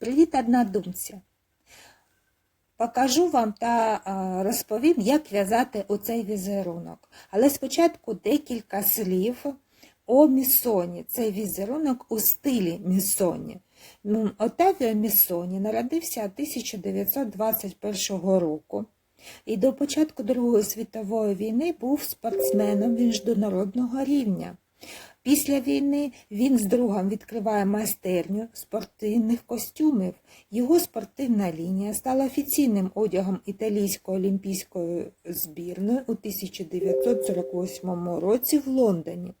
Привіт, однодумці! Покажу вам та розповім, як в'язати оцей візерунок. Але спочатку декілька слів о місоні. Цей візерунок у стилі місоні. Ну, Отавіо Місоні народився 1921 року і до початку Другої світової війни був спортсменом міжнародного рівня. Після війни він з другом відкриває майстерню спортивних костюмів. Його спортивна лінія стала офіційним одягом італійської олімпійської збірної у 1948 році в Лондоні.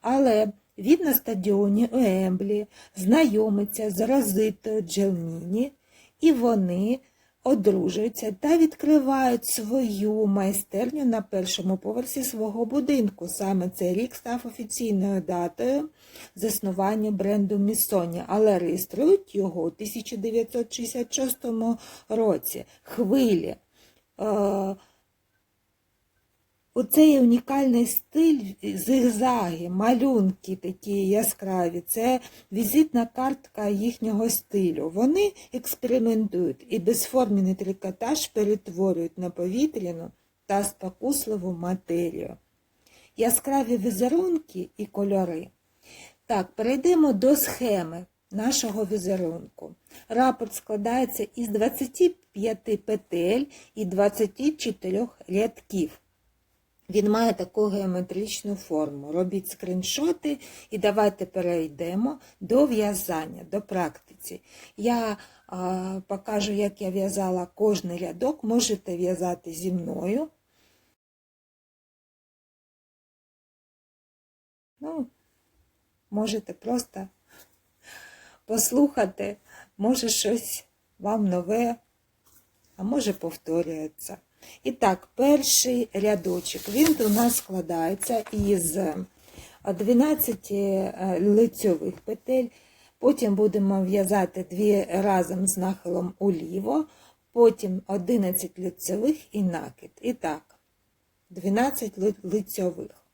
Але він на стадіоні у Емблі знайомиться з Розитою Джелніні, і вони одружуються та відкривають свою майстерню на першому поверсі свого будинку. Саме цей рік став офіційною датою заснування бренду Місоні, але реєструють його у 1966 році. Хвилі. Е, Оцей унікальний стиль, зигзаги, малюнки такі яскраві, це візитна картка їхнього стилю. Вони експериментують і безформений трикотаж перетворюють на повітряну та спокусливу матерію. Яскраві візерунки і кольори. Так, перейдемо до схеми нашого візерунку. Рапорт складається із 25 петель і 24 рядків. Він має таку геометричну форму. Робіть скріншоти і давайте перейдемо до в'язання, до практиці. Я а, покажу, як я в'язала кожний рядок, можете в'язати зі мною. Ну, Можете просто послухати, може щось вам нове, а може повторюється. І так, перший рядочок, він у нас складається із 12 е, лицьових петель, потім будемо в'язати дві разом з нахилом уліво, потім 11 лицьових і накид. І так, 12 лицьових.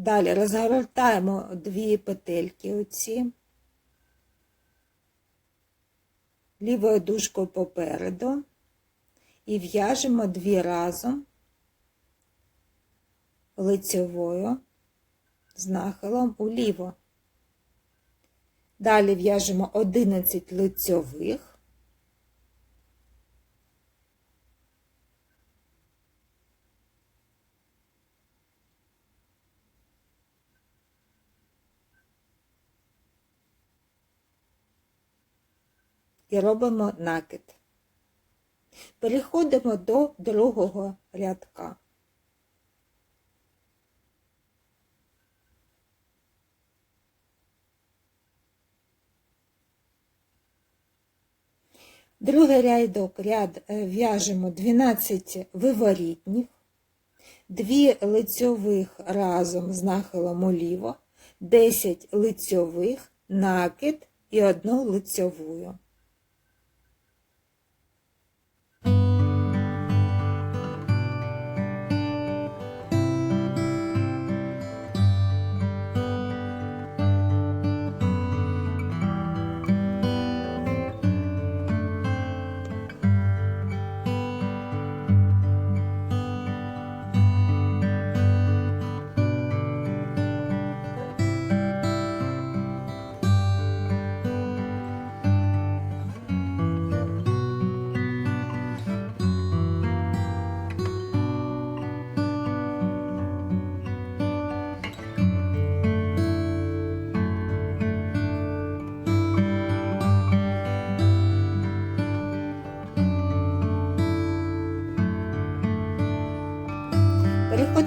Далі розгортаємо дві петельки оці, лівою дужкою попереду і в'яжемо дві разом лицьовою з нахилом уліво. Далі в'яжемо 11 лицьових. І робимо накид. Переходимо до другого рядка. Другий рядок ряд е, в'яжемо 12 виворітніх, 2 лицьових разом з нахилом уліво, 10 лицьових, накид і одну лицьовую.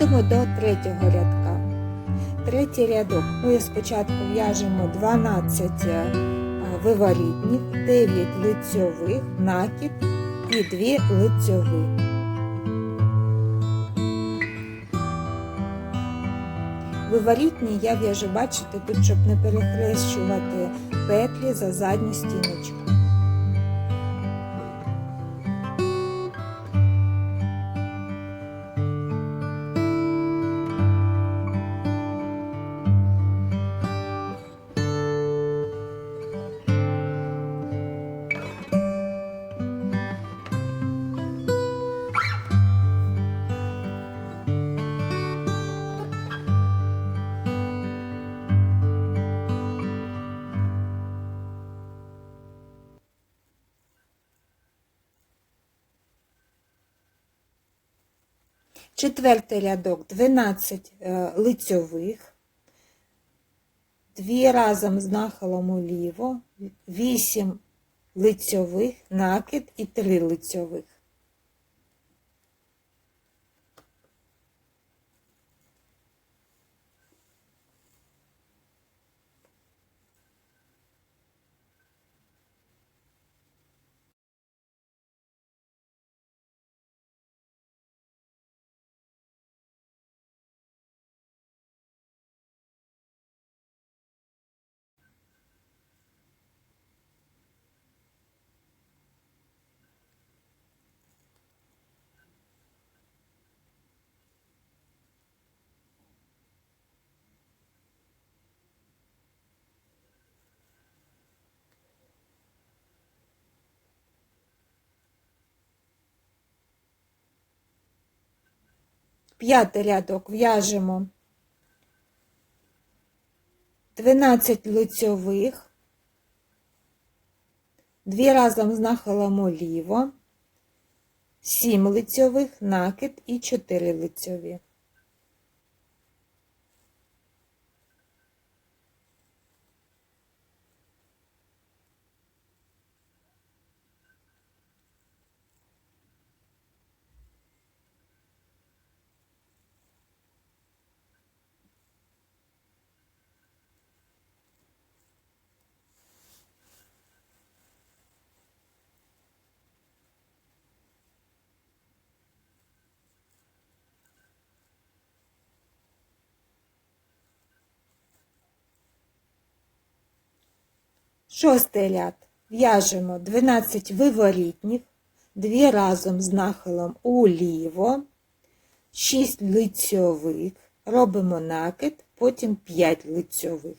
Переходимо до третього рядка. Третій рядок ми спочатку в'яжемо 12 е, 9 лицьових, накид і 2 лицьових. Виворітні я в'яжу, бачите, тут, щоб не перехрещувати петлі за задню стіночку. Четвертий рядок 12 е, лицьових, 2 разом з нахилом уліво, 8 лицьових, накид і 3 лицьових. П'ятий рядок. В'яжемо 12 лицьових, 2 разом з нахилом ліво, 7 лицьових, накид і 4 лицьові. Шостий ряд. В'яжемо 12 виворітніх, 2 разом з нахилом уліво, 6 лицьових, робимо накид, потім 5 лицьових.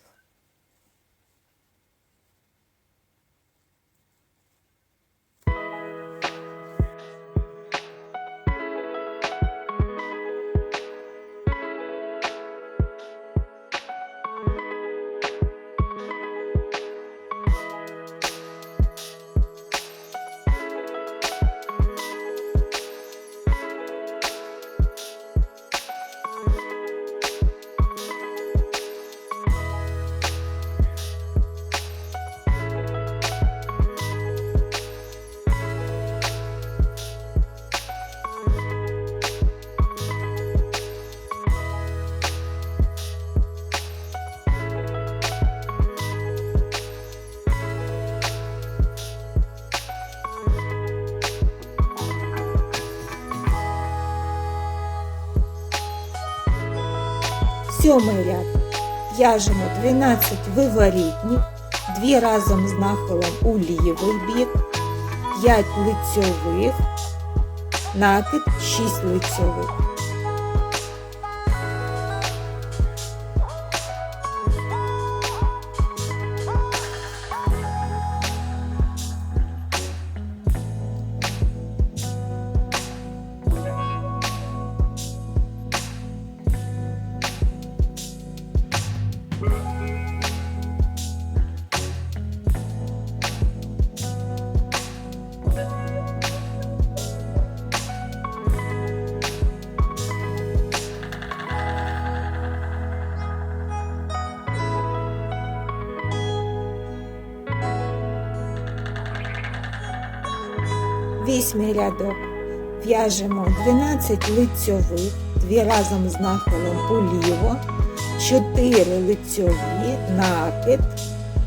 Сьомий ряд. В'яжемо 12 виворітніх, 2 разом з нахилом у лівий бік, 5 лицьових, накид 6 лицьових. Вісьмий рядок. В'яжемо 12 лицьових, 2 разом з нахилом уліво, 4 лицьові, накид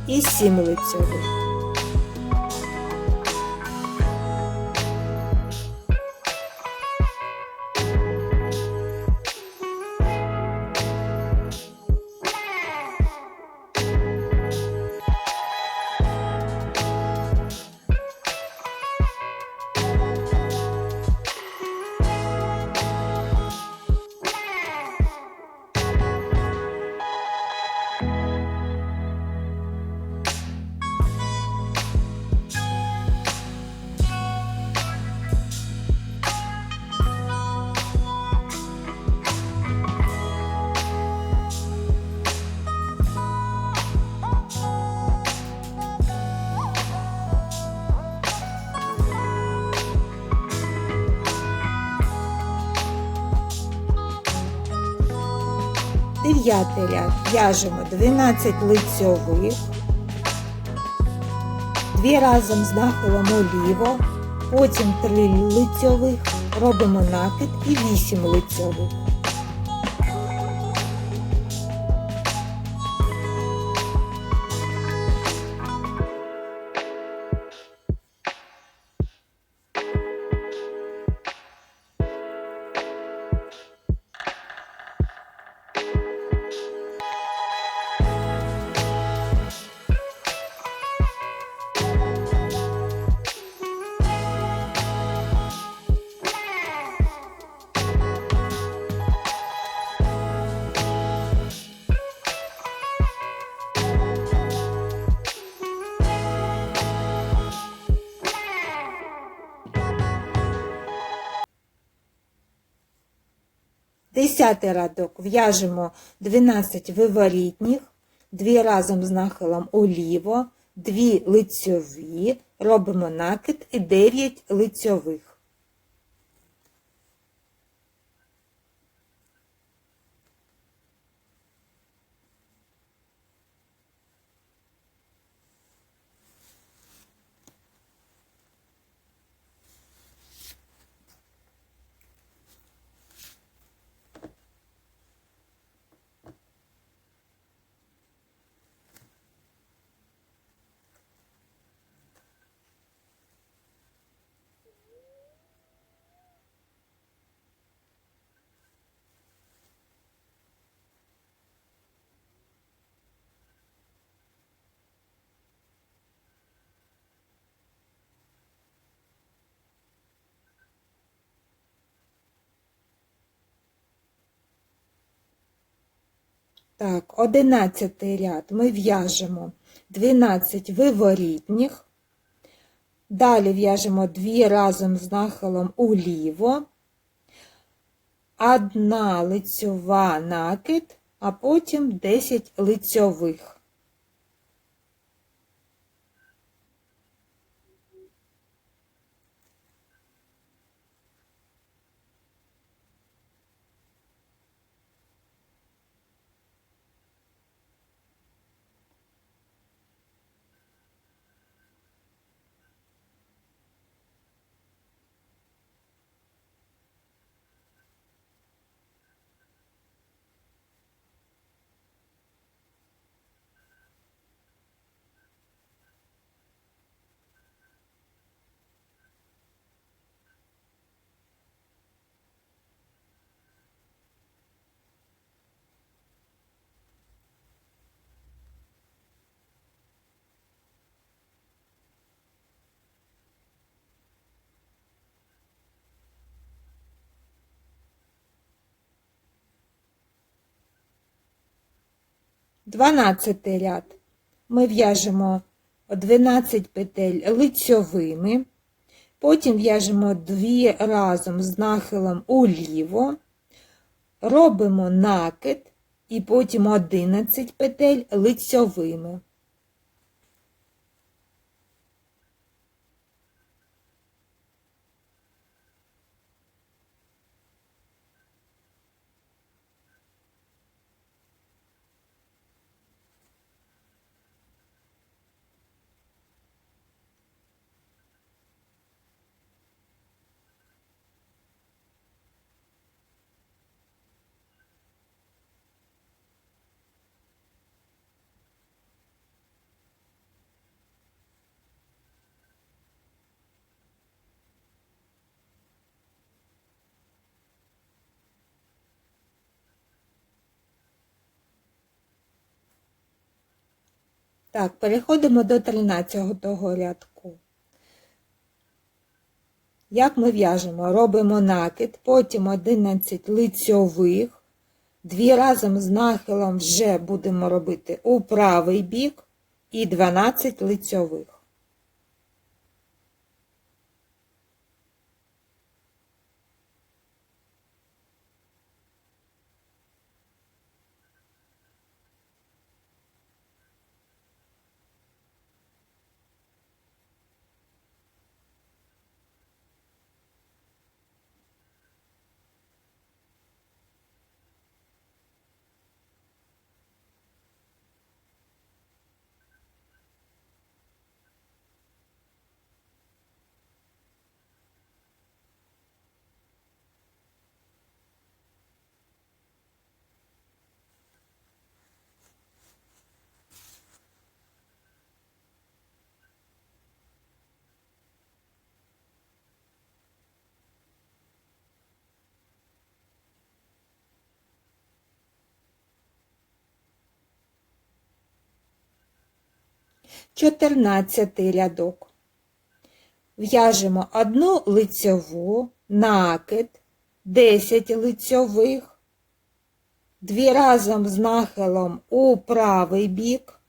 і 7 лицьових. Дев'ятий ряд в'яжемо 12 лицьових, дві разом з нахилом уліво, потім 3 лицьових, робимо накид і 8 лицьових. Десятий рядок в'яжемо 12 виворітніх, 2 разом з нахилом уліво, 2 лицьові, робимо накид і 9 лицьових. Так, 11 ряд. Ми в'яжемо 12 виворітніх, далі в'яжемо 2 разом з нахилом уліво, одна лицьова накид, а потім 10 лицьових. Дванадцятий ряд. Ми в'яжемо 12 петель лицьовими, потім в'яжемо 2 разом з нахилом уліво, робимо накид і потім 11 петель лицьовими. Так, переходимо до 13-го рядку. Як ми в'яжемо? Робимо накид, потім 11 лицьових, дві разом з нахилом вже будемо робити у правий бік і 12 лицьових. 14 рядок. В'яжемо одну лицьову, накид, 10 лицьових, дві разом з нахилом у правий бік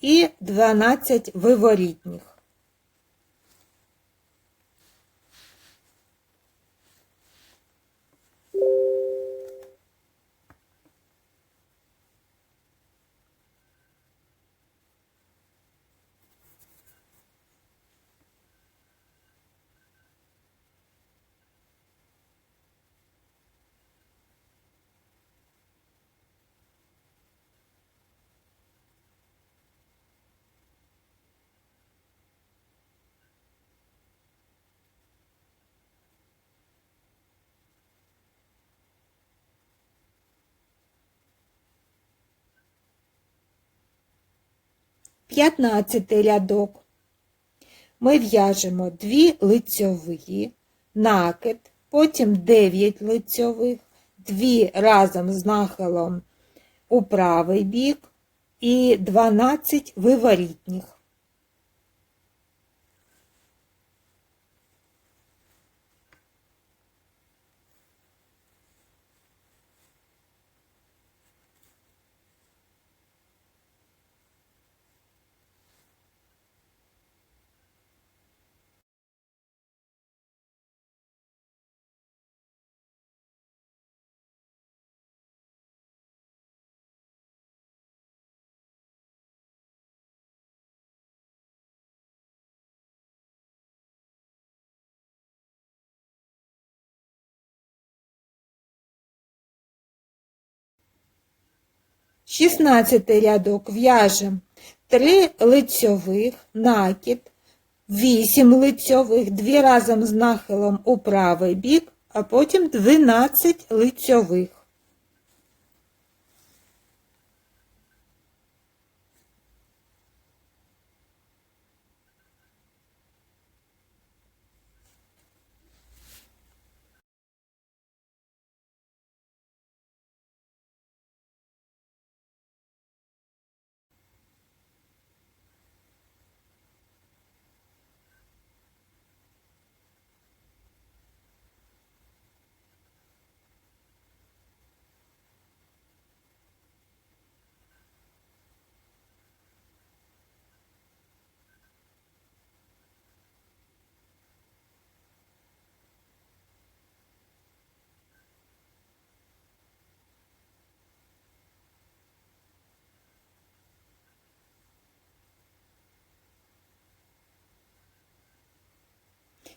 і 12 виворітніх. П'ятнадцятий рядок. Ми в'яжемо 2 лицьові, накид, потім 9 лицьових, 2 разом з нахилом у правий бік і 12 виворітніх. Шістнадцятий рядок в'яжем 3 лицьових, накид, 8 лицьових, 2 разом з нахилом у правий бік, а потім 12 лицьових.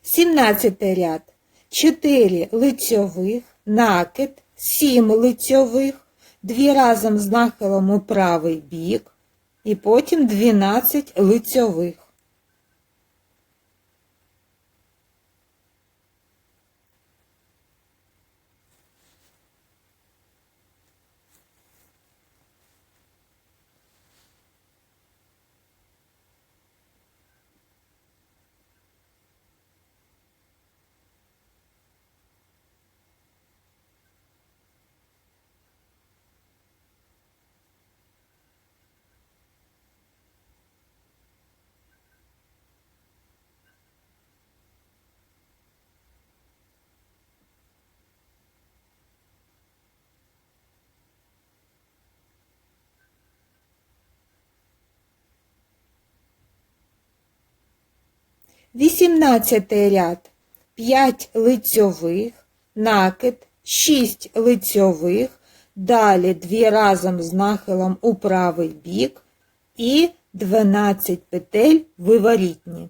Сімнадцятий ряд. 4 лицьових, накид, 7 лицьових, 2 разом з нахилом у правий бік і потім 12 лицьових. Вісімнадцятий ряд. 5 лицьових, накид, 6 лицьових, далі 2 разом з нахилом у правий бік і 12 петель виворітні.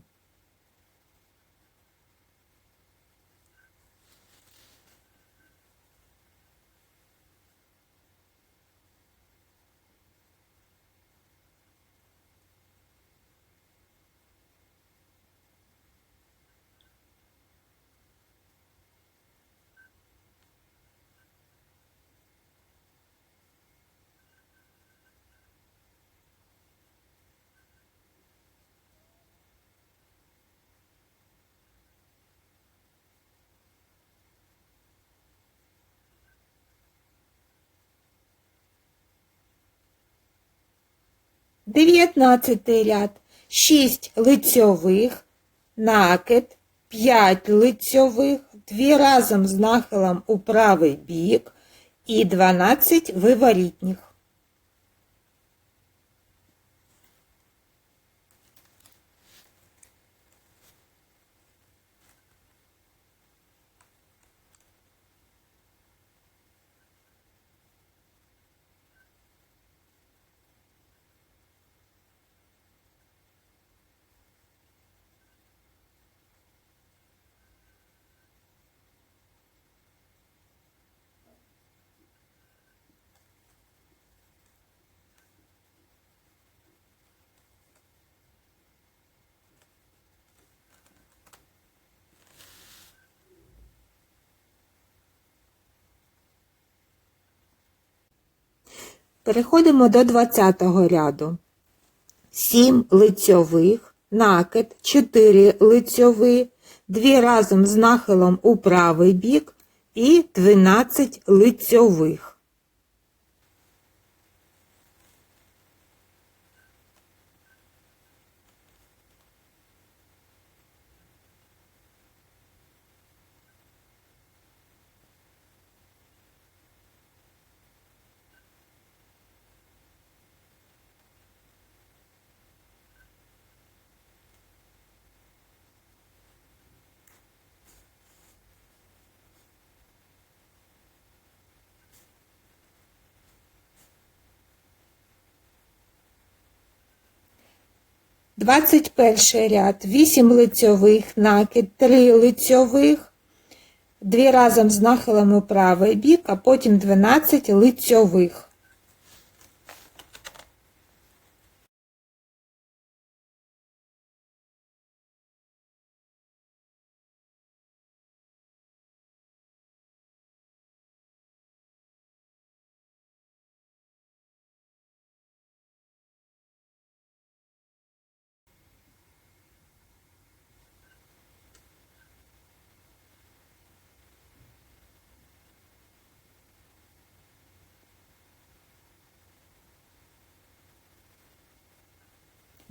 19 ряд, 6 лицьових, накид, 5 лицьових, 2 разом з нахилом у правий бік і 12 виворітніх. Переходимо до 20 ряду. 7 лицьових, накид, 4 лицьові, 2 разом з нахилом у правий бік і 12 лицьових. Двадцять перший ряд, 8 лицьових, накид, 3 лицьових, 2 разом з нахилами правий бік, а потім 12 лицьових.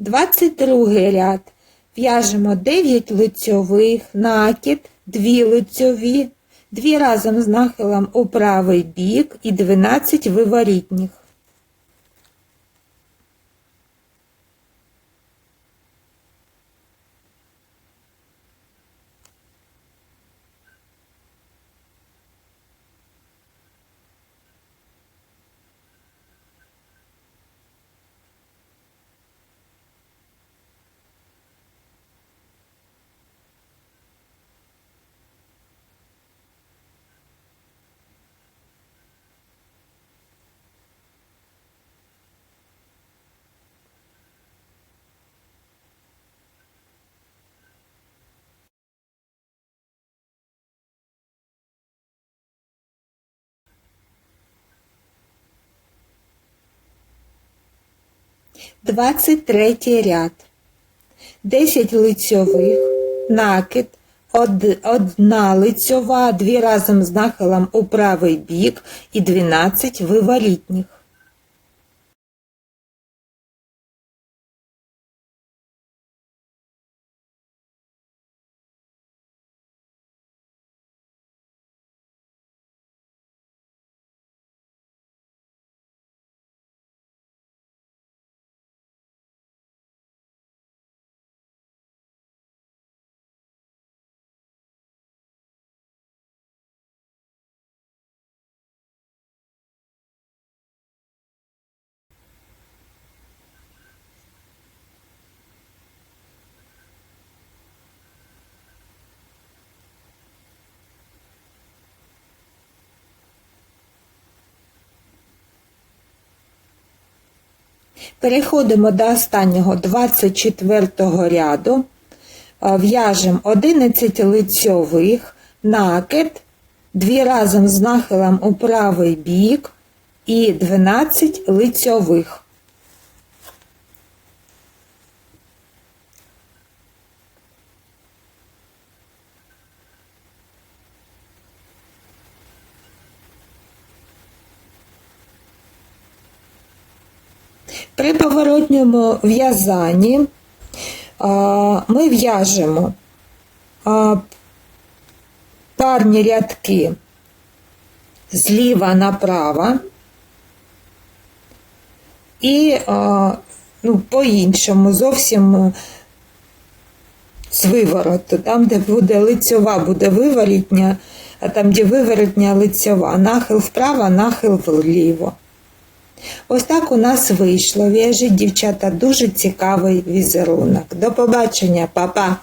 Двадцять другий ряд. В'яжемо 9 лицьових, накид, 2 лицьові, 2 разом з нахилом у правий бік і 12 виворітніх. Двадцять третій ряд. 10 лицьових, накид, од- одна лицьова, дві разом з нахилом у правий бік і 12 виворітніх. Переходимо до останнього 24 ряду. Е, В'яжемо 11 лицьових, накид, 2 разом з нахилом у правий бік і 12 лицьових. При поворотньому в'язанні ми в'яжемо парні рядки зліва направо і ну, по-іншому зовсім з вивороту, там, де буде лицьова, буде виворітня, а там, де виворотня лицьова, нахил вправо, нахил вліво. Ось так у нас вийшло. В'яжіть, дівчата, дуже цікавий візерунок. До побачення, па-па!